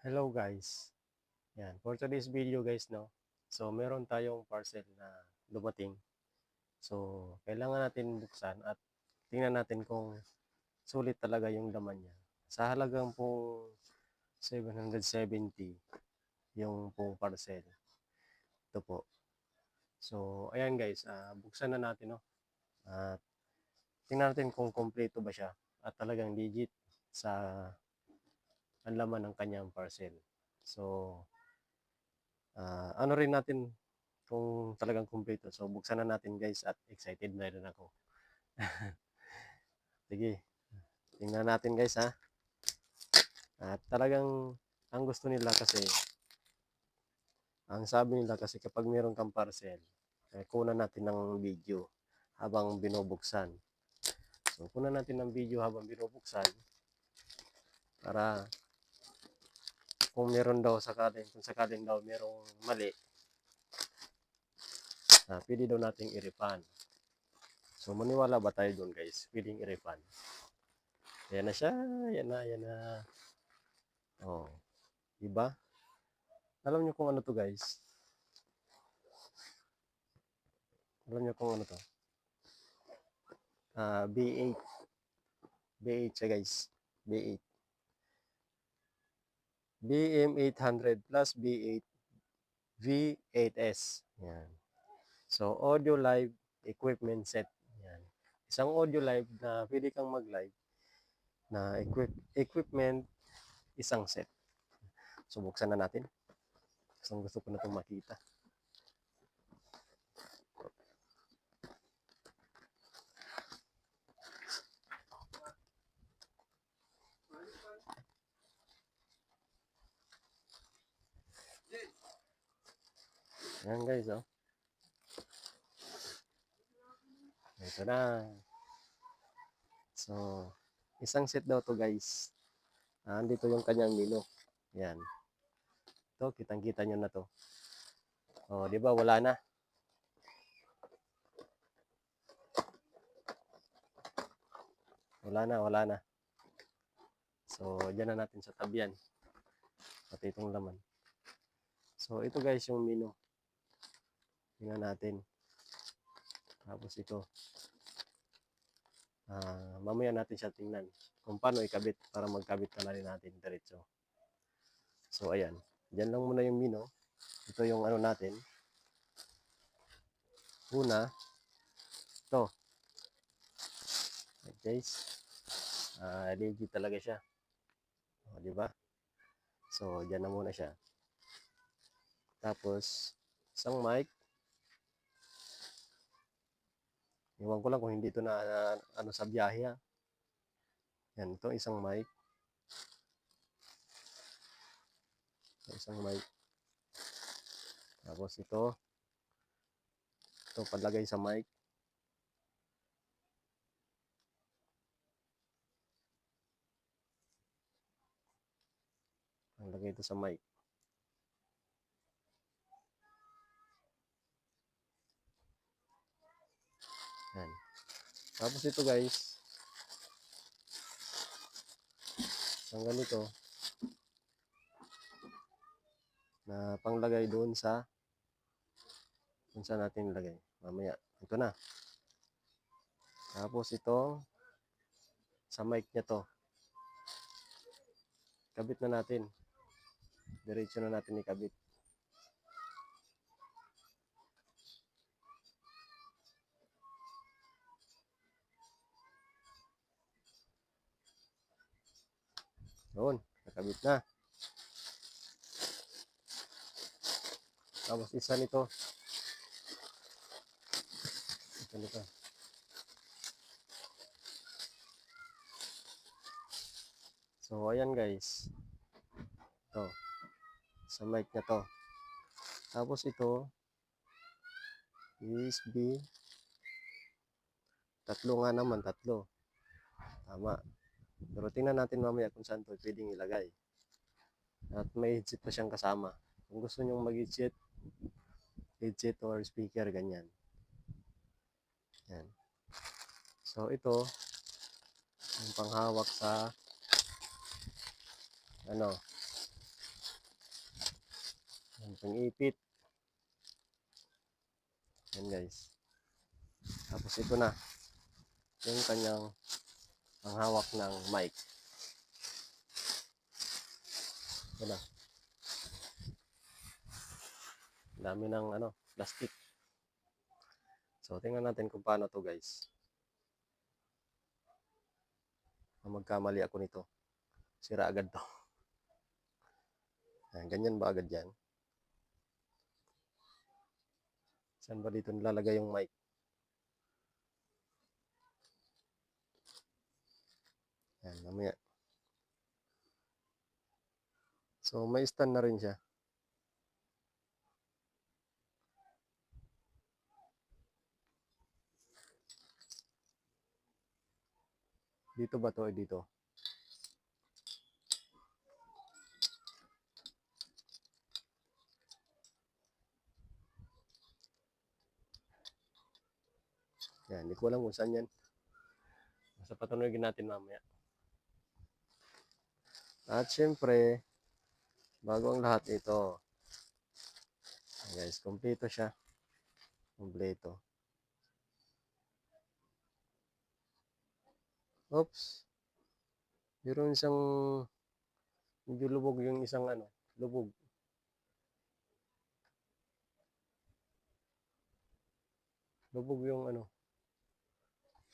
Hello guys. Yan, for today's video guys, no. So, meron tayong parcel na dumating. So, kailangan natin buksan at tingnan natin kung sulit talaga yung laman niya. Sa halagang pong 770 yung pong parcel. Ito po. So, ayan guys, ah, buksan na natin, no. At tingnan natin kung kompleto ba siya at talagang legit sa ang laman ng kanyang parcel. So, ah, ano rin natin kung talagang kumpleto. So, buksan na natin guys at excited na rin ako. Sige, tingnan natin guys ha. At talagang ang gusto nila kasi, ang sabi nila kasi kapag meron kang parcel, eh, kunan natin ng video habang binubuksan. So, kunan natin ng video habang binubuksan para kung meron daw sakaling, kung sakaling daw merong mali, ah, pwede daw nating i-refund. So, maniwala ba tayo doon guys? Pwedeng i-refund. Ayan na siya. Ayan na, ayan na. Oh. Diba? Alam nyo kung ano to guys? Alam nyo kung ano to? Ah, B8. B8 siya guys. B8. BM800 plus B8 V8S. Yan. So, audio live equipment set. Yan. Isang audio live na pwede kang mag-live na equip equipment isang set. So, buksan na natin. Gusto ko na itong makita. Ayan guys, oh. Ito na. So, isang set daw to guys. Ah, andito yung kanyang menu. Yan. Ito, kitang-kita nyo na to. Oh, di ba wala na? Wala na, wala na. So, dyan na natin sa tabian. Pati itong laman. So, ito guys yung menu. Tingnan natin. Tapos ito. Ah, mamaya natin siya tingnan kung paano ikabit para magkabit na rin natin diretso. So, ayan. Diyan lang muna yung menu. Ito yung ano natin. Una. Right, guys. Ah, legit talaga siya. O, di ba? So, diyan na muna siya. Tapos, isang mic. Iwan ko lang kung hindi ito na, na ano sa biyahe ha. Yan, ito isang mic. Isang mic. Tapos ito. Ito palagay sa mic. Palagay ito sa mic. Yan. Tapos ito guys. Ang ganito. Na panglagay doon sa kung saan natin ilagay. Mamaya. Ito na. Tapos ito sa mic niya to. Kabit na natin. Diretso na natin ikabit. Doon, nakabit na. Tapos isa nito. Isa nito. So, ayan guys. Ito. Sa mic na to. Tapos ito, USB. Tatlo nga naman, tatlo. Tama. Pero tingnan natin mamaya kung saan to pwedeng ilagay. At may headset pa siyang kasama. Kung gusto nyong mag-headset, headset or speaker, ganyan. Yan. So, ito, yung panghawak sa ano, pang-ipit. Yan guys. Tapos ito na. Yung kanyang ang hawak ng mic. Ang dami ng ano, plastic. So, tingnan natin kung paano to guys. Magkamali ako nito. Sira agad to. Ayan, ganyan ba agad yan? Saan ba dito nilalagay yung mic? Ayan, mamaya. So, may stand na rin siya. Dito ba to? Eh, dito. Yan, hindi ko alam kung saan yan. Basta patunogin natin mamaya. At syempre, bago ang lahat ito, guys, kompleto siya. Kompleto. Oops. Meron isang medyo lubog yung isang ano, lubog. Lubog yung ano.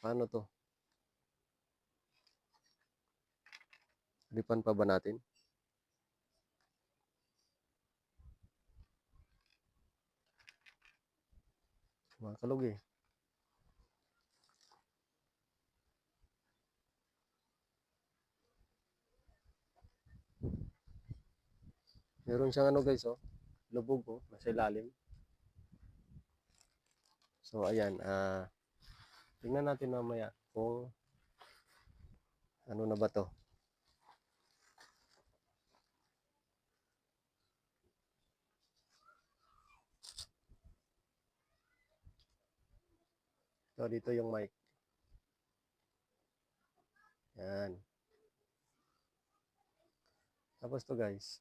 Paano to? Ripan pa ba natin? Makakalog eh. Meron siyang ano guys oh. Lubog oh. Nasa ilalim. So ayan. ah tingnan natin mamaya kung ano na ba to. So, dito yung mic. Yan. Tapos to guys.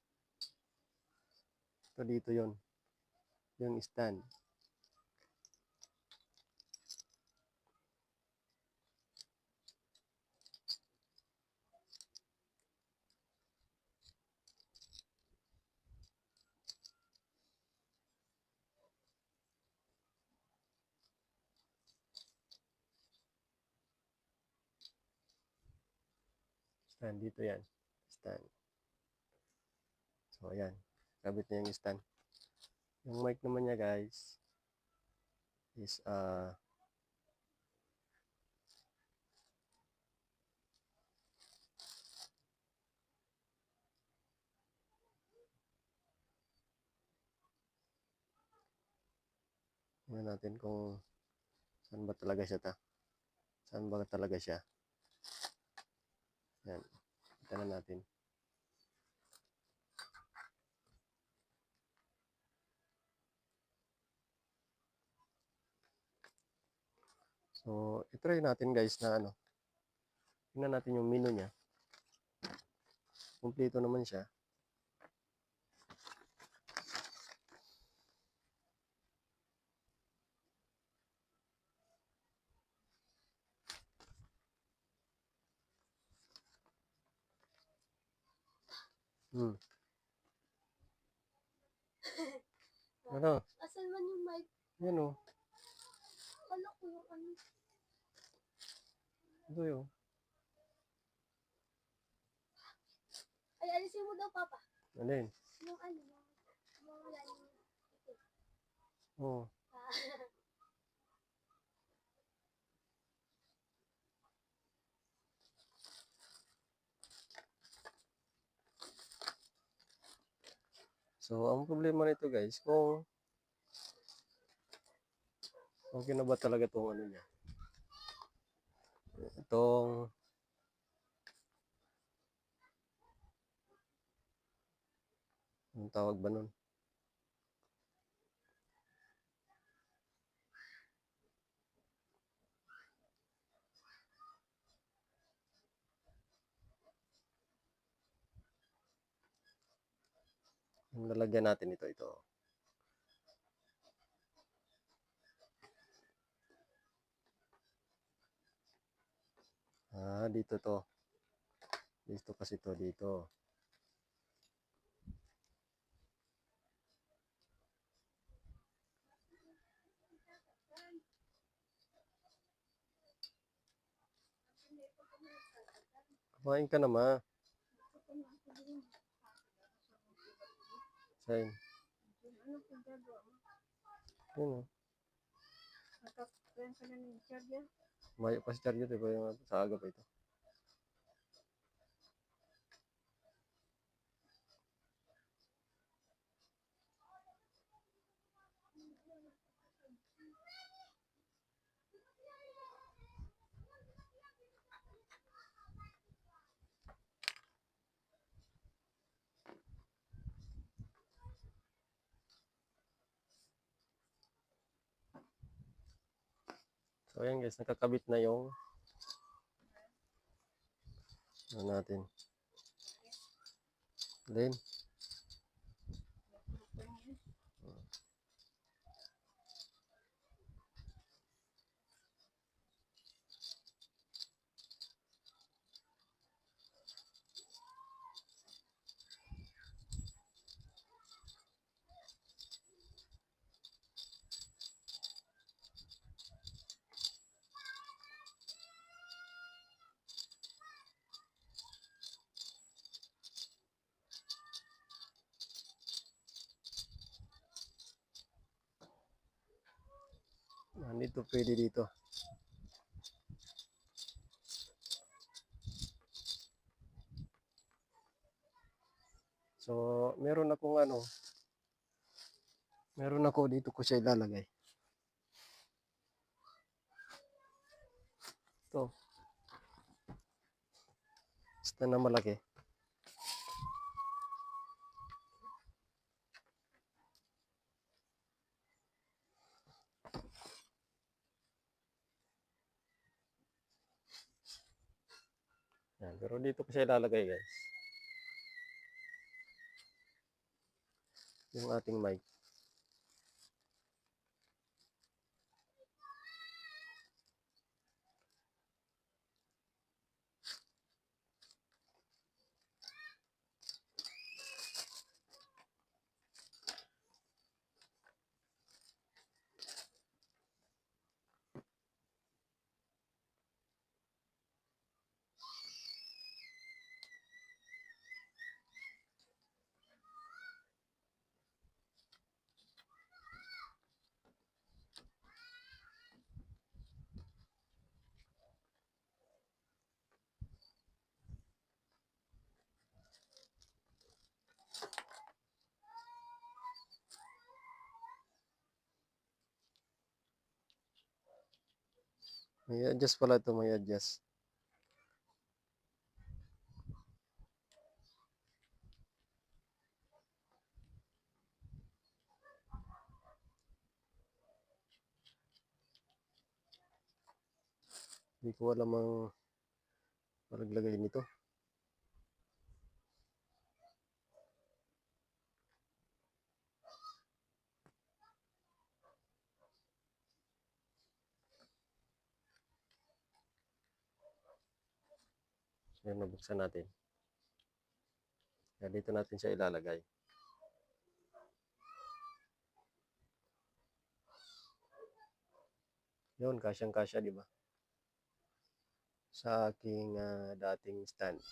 Ito dito yon Yung stand. Stand dito yan. Stand. So, ayan. Kabit na yung stand. Yung mic naman niya, guys, is, uh, Tingnan natin kung saan ba talaga siya ta. Saan ba talaga siya. Yan. Kita na natin. So, itry natin guys na ano. Tingnan natin yung menu niya. Kompleto naman siya. Hmm. Ano? Asan man yung mic? Yan o. Wala ko yung ano. Ito yun. Ay, alisin mo daw, Papa. Alin? Yung ano, yung itik. Oo. Ah, So, ang problema nito guys, kung okay na ba talaga itong ano niya? Itong anong tawag ba nun? Lalagyan natin ito, ito. Ah, dito to. Dito kasi to, dito. Kumain ka na, ma. Saan? Ano? Yun, oh. Ng charger? Mayo pa si Charlie, di ba? Yung sa aga pa ito. So ayan guys, nakakabit na yung ano natin. Then, ah, dito pwede dito. So, meron akong ano, meron ako dito ko siya ilalagay. Ito. Basta na malaki. Yan, pero dito ko siya ilalagay guys. Yung ating mic. May adjust pala ito, may adjust. Hindi ko alam ang palaglagay nito. So, yan, nabuksan natin. Kaya dito natin siya ilalagay. Yun, kasyang-kasya, di ba? Sa aking ah, dating stand.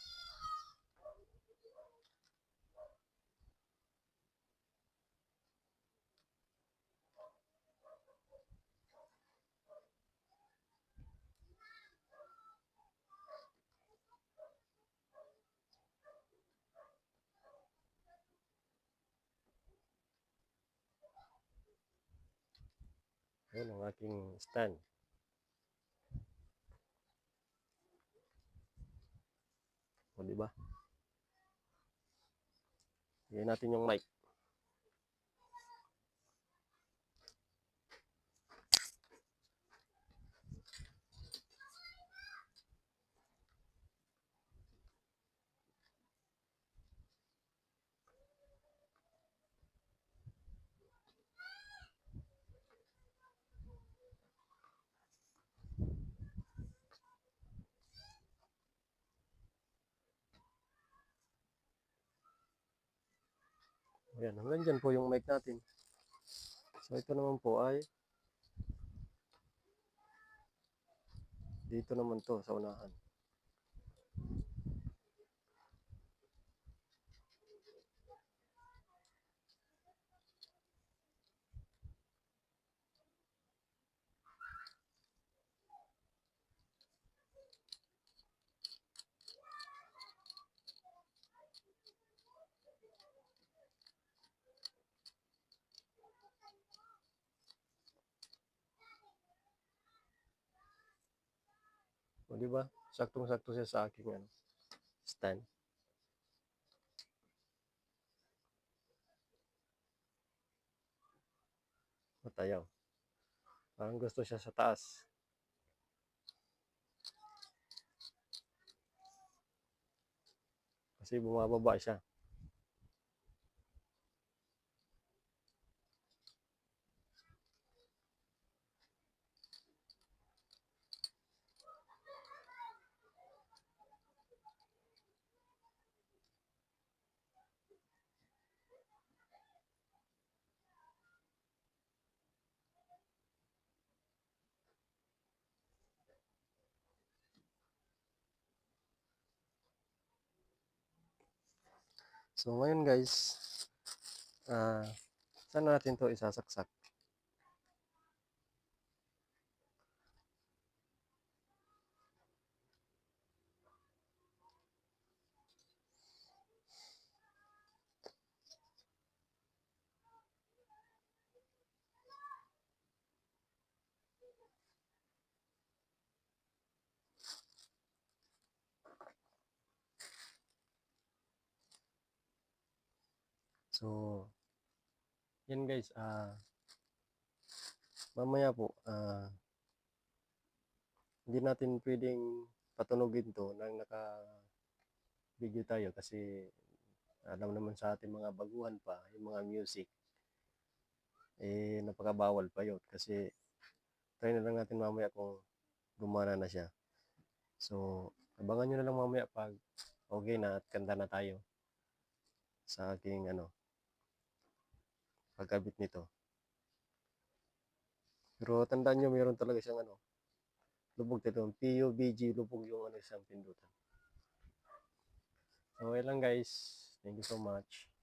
Yun ang aking stand. O, di ba? Lagyan natin yung mic. Ayan, hanggang dyan po yung mic natin. So ito naman po ay dito naman to sa unahan. Di ba? Saktong-sakto siya sa aking ano, stand. Matayaw. Parang gusto siya sa taas. Kasi bumababa siya. So ngayon guys, ah saan natin to isasaksak? So, yan guys, ah mamaya po, ah hindi natin pwedeng patunogin to nang naka video tayo kasi alam naman sa ating mga baguhan pa, yung mga music, eh napakabawal pa yun kasi try na lang natin mamaya kung gumana na siya. So, abangan nyo na lang mamaya pag okay na at kanta na tayo sa aking ano, pagkabit nito. Pero tandaan nyo, mayroon talaga siyang ano, lubog dito. PUBG, lubog yung ano, isang pindutan. So, okay lang guys. Thank you so much.